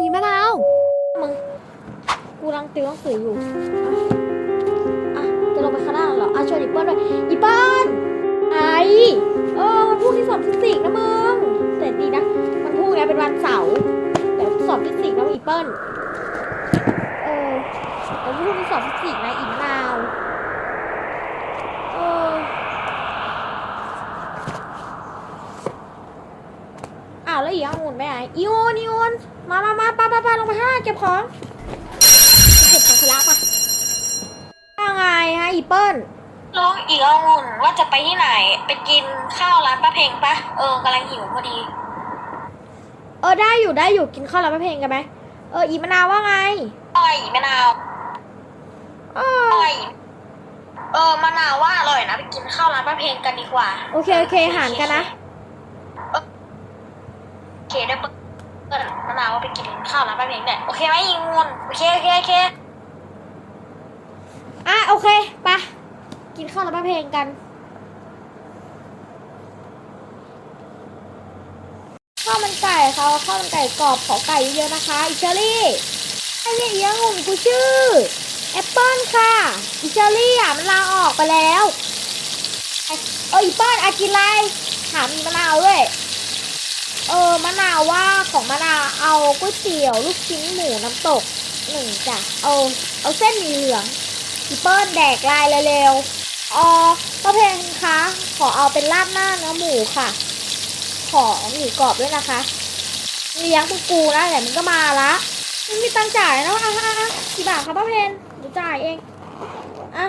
มีมะนาวมึงกูรังติวหนังสืออยู่อะจะลงไปข้างล่างเหรออะชวนอีเปิ้ลด้วยอีเปิ้ลไอเออวันพรุ่งนี้สอบฟิสิกส์นะมึงแต่ดีนะวันพรุ่งนี้เป็นวันเสาร์เดี๋ยวสอบฟิสิกส์แล้วอีเปิ้ลเออวันพรุ่งนี้สอบฟิสิกส์นะอีมะนาวเอออ้าวแล้วอีองุ่นไปไหนอีอูนอีอูน มามามาป้าป้าป้าลงไปข้างล่างเก็บของ เก็บของสลักปะว่าไงฮะอีเปิ้ลลองอีกองุ่นว่าจะไปที่ไหน ไปกินข้าวร้านป้าเพลงปะเออกำลังหิวพอดี เออได้อยู่ได้อยู่กินข้าวแล้วไม่เพลงกันไหมเอออีมะนาวว่าไงอร่อยมะนาวเอออร่อยเออมะนาวว่าอร่อยนะไปกินข้าวร้านป้าเพลงกันดีกว่า โอเคโอเคหารกันนะ โอเคได้ปะเออมะนา ว่าไปกินข้าวร้านป้าเพลงเนี่ยโอเคไหมอีงุ่นโอเคโอเคโอเคอะโอเคไปะกินข้าวแล้วมาเพลงกันข้าวมันไก่เขาข้าวมันไก่กรอบขอไก่เยอะนะคะอิชอรี่ไอ้เนี่ยอีองุ่นกูชื่อแอปเปิลค่ะอิชอรี่อะมันลาออกไปแล้วไอ้เอออีเปิลอากินไรถามมีมะนาวด้วย เออมะนาวว่าของมะนาวเอาก๋วยเตี๋ยวลูกชิ้นหมูน้ำตกหนึ่งจ้ะเอาเอาเส้นหมีเหลืองพี่เปิ้ลแดกลายเร็วๆอ๋อป้าเพลงคะขอเอาเป็นราดหน้าเนื้อหมูค่ะ ขอหมูกรอบด้วยนะคะเลี้ยงพวกกูนะแต่มึงก็มาละมึงมีตังค์จ่ายนะอะอะอะกี่บาทคะป้าเพนเดี๋ยวจ่ายเองอะ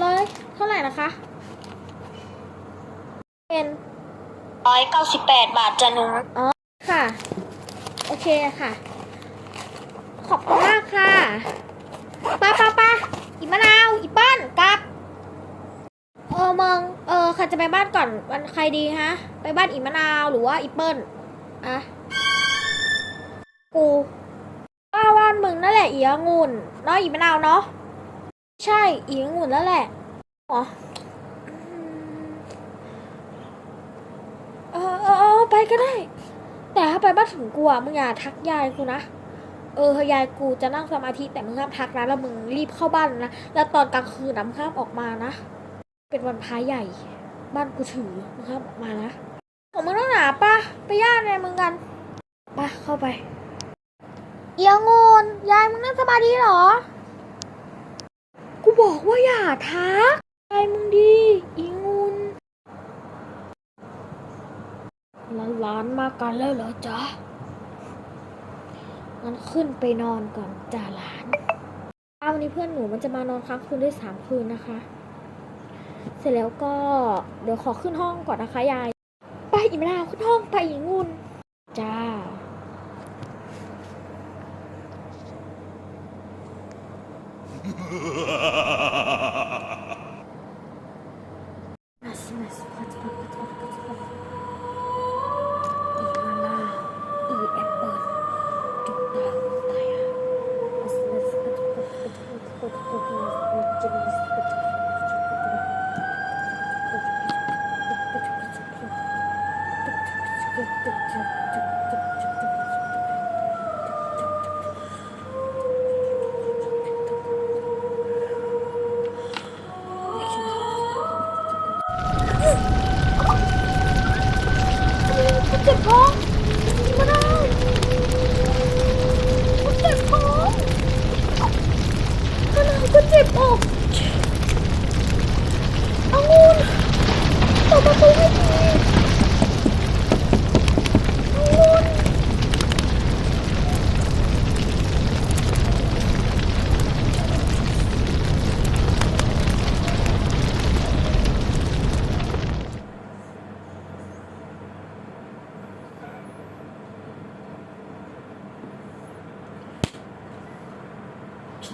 เลยเท่าไหร่นะคะเพน ร้อยเก้าสิบแปดบาทจะนุ้งค่ะ โอเคค่ะ ขอบคุณมากค่ะป้าป้าป้าอีมะนาวอีเปิ้ลกลับ เออมึงเออใครจะไปบ้านก่อนวันใครดีฮะ ไปบ้านอีมะนาวหรือว่าอีเปิ้ลอะกูป้าว่านมึงนั่นแหละอีองุ่นเนาะอีมะนาวเนาะใช่อีองุ่นแล้วแหละอ๋อมเออเออเออ ไปก็ได้ แต่ถ้าไปบ้านถึงกูอะมึงอย่าทักยายกูนะ เออยายกูจะนั่งสมาธิแต่มึงห้ามทักนะแล้วมึงรีบเข้าบ้านนะ แล้วตอนกลางคืนนะมึงห้ามออกมานะ เป็นวันพระใหญ่ บ้านกูถือมึงห้ามออกมานะของมึงต้องหนาปะไปย่านมึงกันปะเข้าไปเอียงนยายมึงนั่งสมาธิเหรอ กูบอกว่าอย่าทักยายมึงดีอีงุ นหลานๆมากันแล้วเหรอจ๊ะงั้นขึ้นไปนอนก่อนจ้าหลานเอาวันนี้เพื่อนหนูมันจะมานอนค้างคืนได้สามคืนนะคะ เสร็จแล้วก็เดี๋ยวขอขึ้นห้องก่อนนะคะยาย ไปอีกไม่ได้ขึ้นห้องไปอีกงุนจ้า ก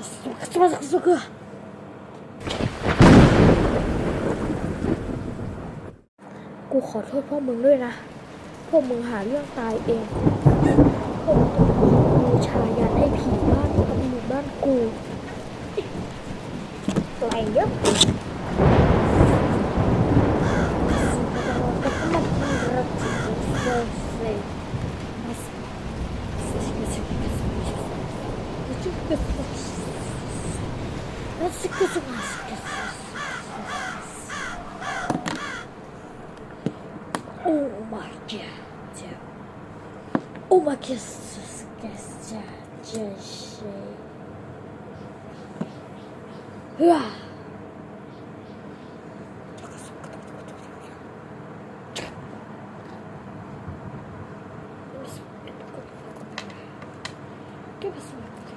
กูขอโทษพวกมึงด้วยนะ พวกมึงหาเรื่องตายเองพวกมึงต้องขอบูชายันให้ผีบ้านทำหมู่บ้านกูตัวเองเยอะ Oh my god. Oh my god. Just 으아.ม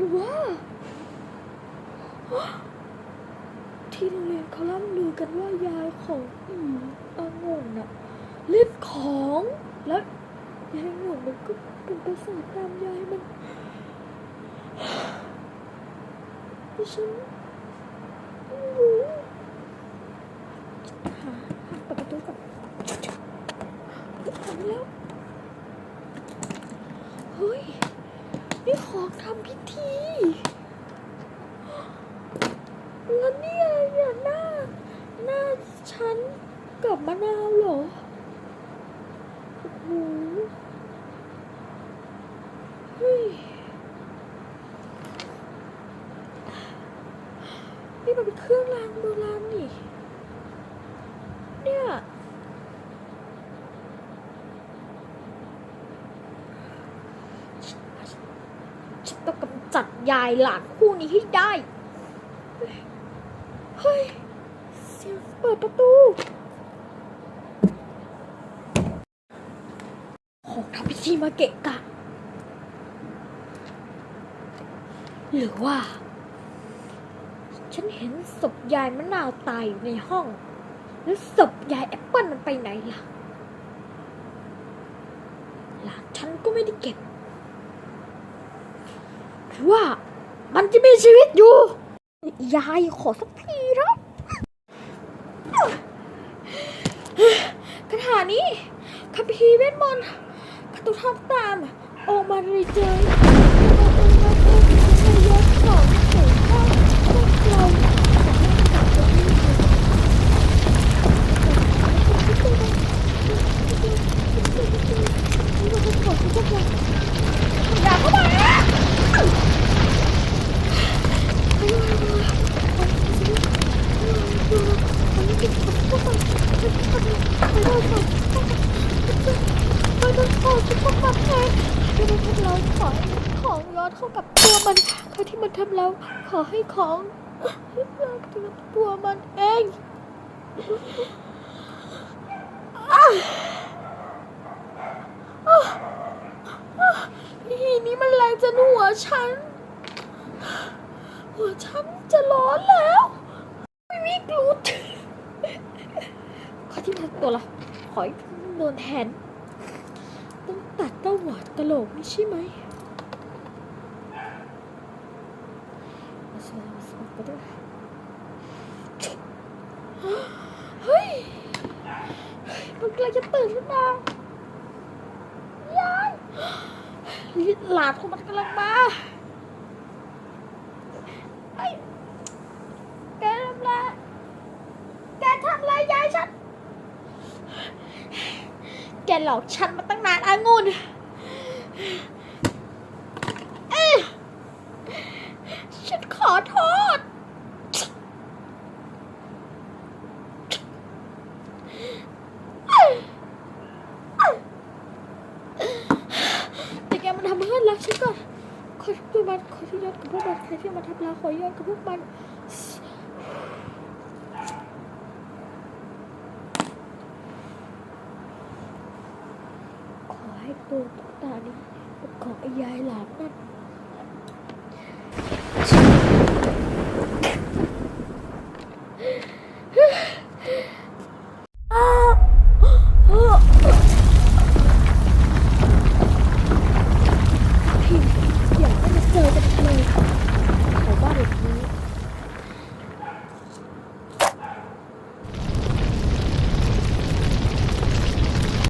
หรือว่าที่โรงเรียนเขาล่ำลือกันว่ายายของอีอางนน่ะเล่นของแล้วยายองุ่นมันก็เป็นประสาทตามยายมันดิฉันรู้หาหาเปิดประตูก่อนทำแล้ว เฮ้ย นี่ ของทำพิธีแล้วนี่อะไรเนี่ยหน้า หน้าฉันกับมะนาวเหรอโอ้โหเฮ้ยนี่มันเป็นเครื่องรางโบราณนี่ เนี่ย ฉันต้องกำจัดยายหลานคู่นี้ให้ได้ เฮ้ยเสียงเปิดประตู ของทำพิธีมาเกะกะ หรือว่า ฉันเห็นศพยายมะนาวตายอยู่ในห้อง แล้วศพยายแอปเปิลมันไปไหนล่ะ หลานฉันก็ไม่ได้เก็บ ว่ามันจะมีชีวิตอยู่ ยายขอสักทีนะคาถานี้คัมภีร์เวทมนต์ข้าต้องทำตามโอมาเลยเจอ ของย้อนเข้ากับตัวมันใครที่มันทำแล้ว ขอให้ของย้อนถึงตัวมันเองอีนี่มันแรงจนหัวฉัน หัวฉันจะร้อนแล้ว ไม่มีกรูดขอที่มันตัวละขอให้โดนแทนต้องตัดเต้าหวานกระโหลกนี่ใช่ไหมมาสมัครมาสมัครก็ได้เฮ้ย เลังจะตื่นขึ้นมายายหลานของมันกำลังมาไอ้แกทำไรแกทำไรยายฉัน แกหลอกฉันมาตั้งนานอางุ่นเอ้ยฉันขอโทษ แต่แกมันทำให้รักฉันก่อน ขอที่มันขอที่ยอดกับ พวกมันใครที่มาทำลายขอย้อนกับพวกมันขอให้ตัวตุ๊กตานี้เป็นของไอ้ยายหลานนั่น